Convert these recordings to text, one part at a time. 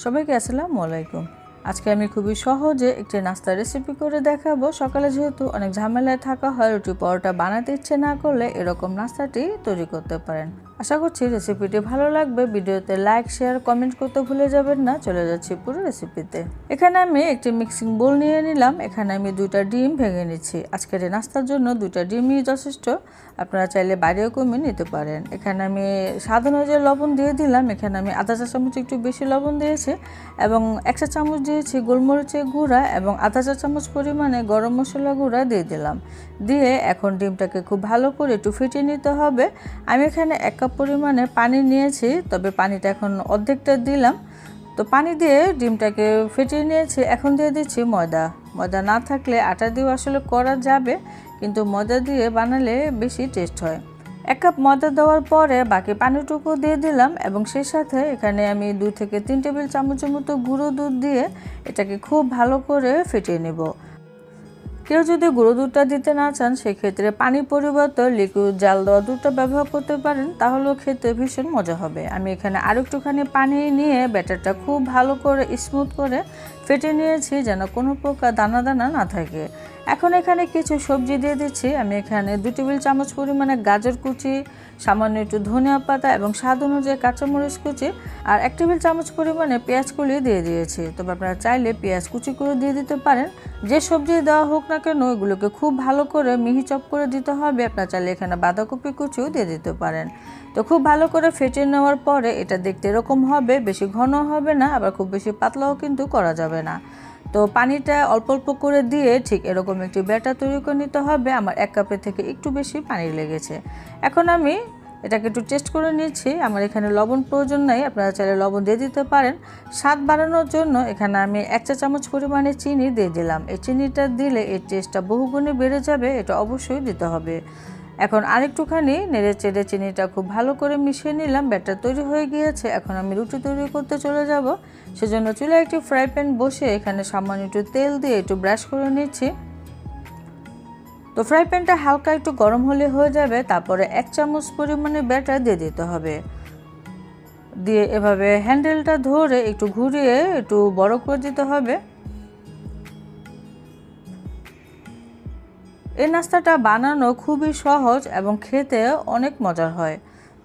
সবাইকে আসসালামু আলাইকুম। আজকে আমি খুবই সহজে একটি নাস্তার রেসিপি করে দেখাবো। সকালে যেহেতু অনেক ঝামেলায় থাকা হয়, রুটি পরোটা বানাতে ইচ্ছে না করলে এরকম নাস্তাটি তৈরি করতে পারেন। আশা করছি রেসিপিটি ভালো লাগবে। ভিডিওতে লাইক শেয়ার কমেন্ট করতে ভুলে যাবেন না। চলে যাচ্ছি পুরো রেসিপিতে এখানে আমি একটি মিক্সিং বোল নিয়ে নিলাম। এখানে আমি দুইটা ডিম ভেঙে নিচ্ছি। আজকের নাস্তার জন্য দুইটা ডিমই যথেষ্ট। আপনারা চাইলে বাইরেও কমিয়ে নিতে পারেন। এখানে আমি স্বাদ অনুযায়ী লবণ দিয়ে দিলাম। এখানে আমি আধা চা চামচ একটু বেশি লবণ দিয়েছি এবং এক চা চামচ দিয়েছি গোলমরিচের গুঁড়া এবং আধা চা চামচ পরিমাণে গরম মশলা গুঁড়া দিয়ে দিলাম। দিয়ে এখন ডিমটাকে খুব ভালো করে একটু ফিটিয়ে নিতে হবে। আমি এখানে এক কাপ পরিমাণে পানি নিয়েছি, তবে পানিটা এখন অর্ধেকটা দিলাম। তো পানি দিয়ে ডিমটাকে ফেটিয়ে নিয়েছি, এখন দিয়ে দিচ্ছি ময়দা। ময়দা না থাকলে আটা দিয়েও আসলে করা যাবে, কিন্তু ময়দা দিয়ে বানালে বেশি টেস্ট হয়। এক কাপ ময়দা দেওয়ার পরে বাকি পানিটুকু দিয়ে দিলাম এবং সেই সাথে এখানে আমি দুই থেকে তিন টেবিল চামচের মতো গুঁড়ো দুধ দিয়ে এটাকে খুব ভালো করে ফেটিয়ে নেব। কেউ যদি গুঁড়ো দুধটা দিতে না চান, সেক্ষেত্রে পানি পরিবর্তে লিকুইড জাল দেওয়া দুধটা ব্যবহার করতে পারেন, তাহলেও খেতে ভীষণ মজা হবে। আমি এখানে আরও একটুখানি পানি নিয়ে ব্যাটারটা খুব ভালো করে স্মুথ করে ফেটে নিয়েছি, যেন কোনো প্রকার দানা দানা না থাকে। এখন এখানে কিছু সবজি দিয়ে দিচ্ছি। আমি এখানে দু টেবিল চামচ পরিমাণে গাজর কুচি, সামান্য একটু ধনিয়া পাতা এবং স্বাদ অনুযায়ী কাঁচামরিচ কুচি আর এক টেবিল চামচ পরিমাণে পেঁয়াজ কুলি দিয়ে দিয়েছি। তবে আপনারা চাইলে পেঁয়াজ কুচি করে দিয়ে দিতে পারেন। যে সবজি দেওয়া হোক না কেন, এগুলোকে খুব ভালো করে মিহি চপ করে দিতে হবে। আপনারা চাইলে এখানে বাঁধাকপি কুচিও দিয়ে দিতে পারেন। তো খুব ভালো করে ফেটে নেওয়ার পরে এটা দেখতে এরকম হবে, বেশি ঘন হবে না, আবার খুব বেশি পাতলাও কিন্তু করা যাবে না। তো পানিটা অল্প অল্প করে দিয়ে ঠিক এরকম একটি ব্যাটার তৈরি করে নিতে হবে। আমার এক কাপের থেকে একটু বেশি পানি লেগেছে। এখন আমি এটাকে একটু টেস্ট করে নিচ্ছি। আমার এখানে লবণ প্রয়োজন নাই, আপনারা চাইলে লবণ দিয়ে দিতে পারেন। স্বাদ বাড়ানোর জন্য এখানে আমি এক চা চামচ পরিমাণে চিনি দিয়ে দিলাম। এই চিনিটা দিলে এর টেস্টটা বহুগুণে বেড়ে যাবে, এটা অবশ্যই দিতে হবে। এখন আরেকটুখানি নেড়ে চেড়ে চিনিটা খুব ভালো করে মিশিয়ে নিলাম। ব্যাটার তৈরি হয়ে গিয়েছে। এখন আমি রুটি তৈরি করতে চলে যাব। সেজন্য চুলে একটি ফ্রাই প্যান বসে এখানে সামান্য একটু তেল দিয়ে একটু ব্রাশ করে নিচ্ছি। তো ফ্রাই প্যানটা হালকা একটু গরম হলে হয়ে যাবে। তারপরে এক চামচ পরিমাণে ব্যাটার দিয়ে দিতে হবে। দিয়ে এভাবে হ্যান্ডেলটা ধরে একটু ঘুরিয়ে একটু বড় করে দিতে হবে। এই নাস্তাটা বানানো খুবই সহজ এবং খেতে অনেক মজার হয়।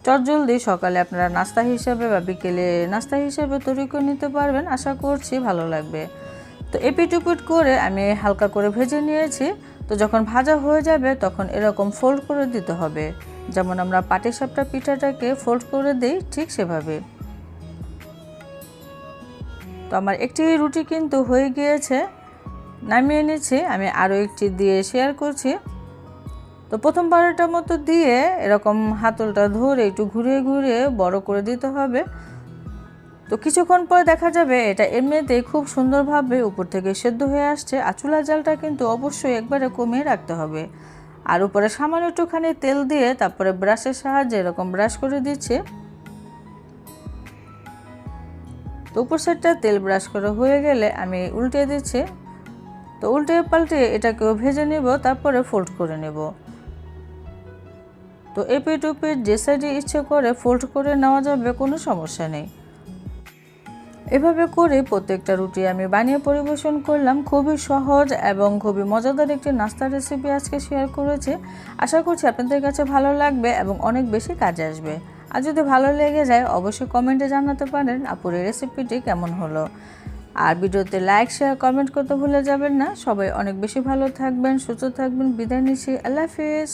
চটজলদি সকালে আপনারা নাস্তা হিসেবে বা বিকেলে নাস্তা হিসেবে তৈরি করে নিতে পারবেন, আশা করছি ভালো লাগবে। তো এপিট উপিট করে আমি হালকা করে ভেজে নিয়েছি। তো যখন ভাজা হয়ে যাবে তখন এরকম ফোল্ড করে দিতে হবে। যেমন আমরা পাটিসাপটা পিঠাটাকে ফোল্ড করে দিই ঠিক সেভাবে। তো আমার একটি রুটি কিন্তু হয়ে গিয়েছে। নামিয়ে নিচ্ছি, আমি আরও একটি দিয়ে শেয়ার করছি। তো প্রথমবারটার মতো দিয়ে এরকম হাতলটা ধরে একটু ঘুরিয়ে ঘুরিয়ে বড় করে দিতে হবে। তো কিছুক্ষণ পরে দেখা যাবে এটা এমনিতেই খুব সুন্দরভাবে উপর থেকে সেদ্ধ হয়ে আসছে আর চুলা জালটা কিন্তু অবশ্যই একবারে কমিয়ে রাখতে হবে। আর উপরে সামান্য একটুখানি তেল দিয়ে তারপরে ব্রাশের সাহায্যে এরকম ব্রাশ করে দিচ্ছে। তো উপর সাইডটা তেল ব্রাশ করা হয়ে গেলে আমি উল্টে দিচ্ছি। তো উল্টে পাল্টে এটাকেও ভেজে নেব, তারপরে ফোল্ড করে নেব। তো এপিট উপিট যে সাইডে ইচ্ছে করে ফোল্ড করে নেওয়া যাবে, কোনো সমস্যা নেই। এভাবে করে প্রত্যেকটা রুটি আমি বানিয়ে পরিবেশন করলাম। খুবই সহজ এবং খুবই মজাদার একটি নাস্তার রেসিপি আজকে শেয়ার করেছি। আশা করছি আপনাদের কাছে ভালো লাগবে এবং অনেক বেশি কাজে আসবে। আর যদি ভালো লেগে যায়, অবশ্যই কমেন্টে জানাতে পারেন, আপুর এই রেসিপিটি কেমন হলো। আর ভিডিওতে লাইক শেয়ার কমেন্ট করতে ভুলে যাবেন না। সবাই অনেক বেশি ভালো থাকবেন, সুস্থ থাকবেন। বিদায় নিচ্ছি। আল্লাহ হাফিজ।